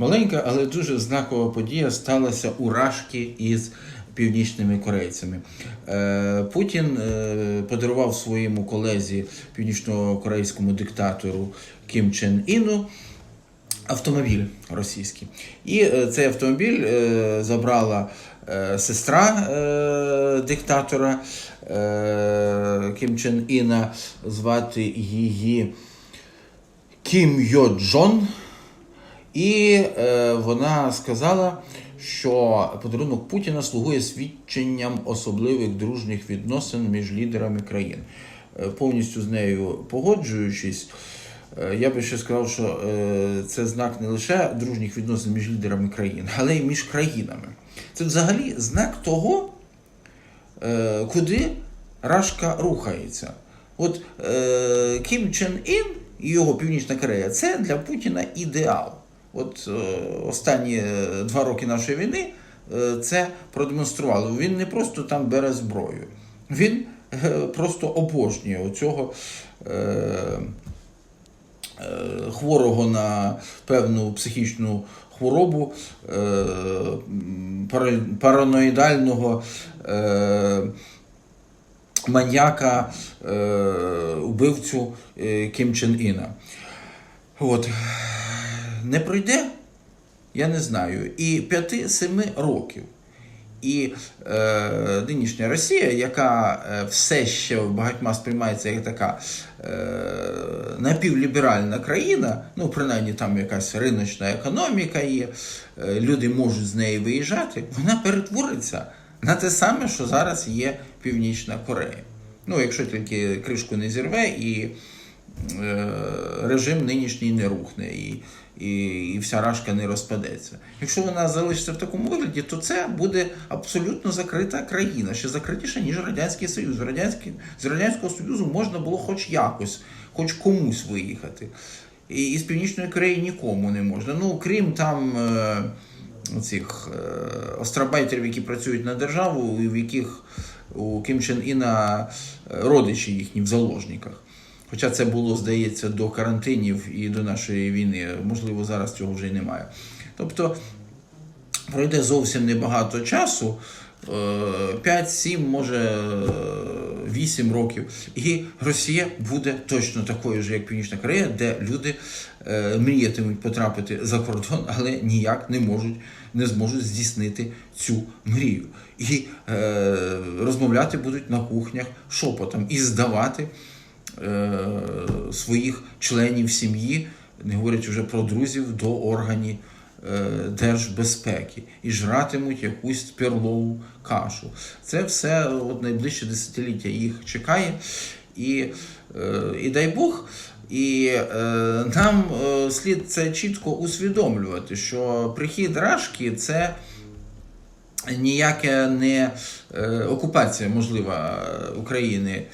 Маленька, але дуже знакова подія сталася у Рашки із північними корейцями. Е, Путін е, подарував своєму колезі північно-корейському диктатору Кім Чен Іну автомобіль російський. І е, цей автомобіль забрала сестра диктатора Кім Чен Іна, звати її Кім Йо Джон. І е, вона сказала, що подарунок Путіна слугує свідченням особливих дружніх відносин між лідерами країн. Е, повністю з нею погоджуючись, е, я би ще сказав, що е, це знак не лише дружніх відносин між лідерами країн, але й між країнами. Це взагалі знак того, е, куди Рашка рухається. От е, Кім Чен Ін і його Північна Корея це для Путіна ідеал. От е, останні е, два роки нашої війни е, це продемонстрували. Він не просто там бере зброю, він просто обожнює оцього. Е, хворого на певну психічну хворобу, параноїдального маньяка, убивцю Кім Чен Іна. От. Не пройде, я не знаю, і 5-7 років. І е, нинішня Росія, яка е, все ще багатьма сприймається як така е, напівліберальна країна, ну принаймні там якась риночна економіка є, е, люди можуть з неї виїжджати, вона перетвориться на те саме, що зараз є Північна Корея. Ну, якщо тільки кришку не зірве і режим нинішній не рухне і, і, і вся рашка не розпадеться. Якщо вона залишиться в такому вигляді, то це буде абсолютно закрита країна, ще закритіша, ніж Радянський Союз. Радянський, з Радянського Союзу можна було хоч якось, хоч комусь виїхати. І, і з Північної Кореї нікому не можна. Ну, крім там. Е, Цих е, острабайтерів, які працюють на державу, і в яких у Кім Чен Іна е, родичі їхні в заложниках. Хоча це було, здається, до карантинів і до нашої війни. Можливо, зараз цього вже й немає. Тобто пройде зовсім небагато часу. 5-7, може 8 років, і Росія буде точно такою ж, як Північна Корея, де люди е, мріятимуть потрапити за кордон, але ніяк не можуть не зможуть здійснити цю мрію. І е, розмовляти будуть на кухнях шепотом і здавати е, своїх членів сім'ї, не говорячи вже про друзів, до органів е, держбезпеки і жратимуть якусь перлову кашу. Це все от найближче десятиліття їх чекає. І, е, і дай Бог. І е, нам е, слід це чітко усвідомлювати, що прихід Рашки це ніяке не е, окупація можлива України е,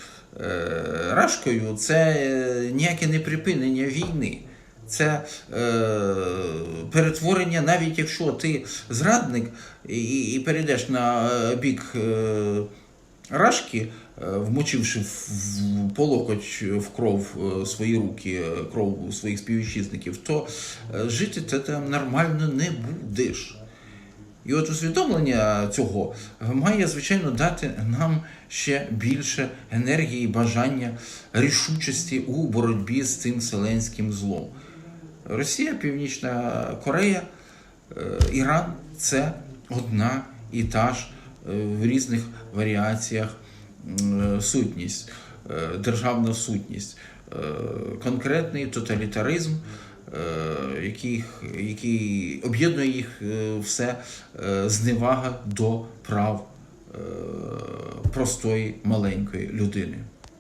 Рашкою, це е, ніяке не припинення війни. Це е, перетворення, навіть якщо ти зрадник і, і перейдеш на е, бік е, Рашки, е, вмочивши в, в по в кров е, свої руки, е, кров своїх співвітчизників, то е, жити ти там нормально не будеш. І от усвідомлення цього має, звичайно, дати нам ще більше енергії, бажання, рішучості у боротьбі з цим вселенським злом. Росія, Північна Корея, е, Іран це одна і та ж е, в різних варіаціях сутність, е, державна сутність, конкретний тоталітаризм, який, який об'єднує їх е, все е, зневага до прав е, простої маленької людини.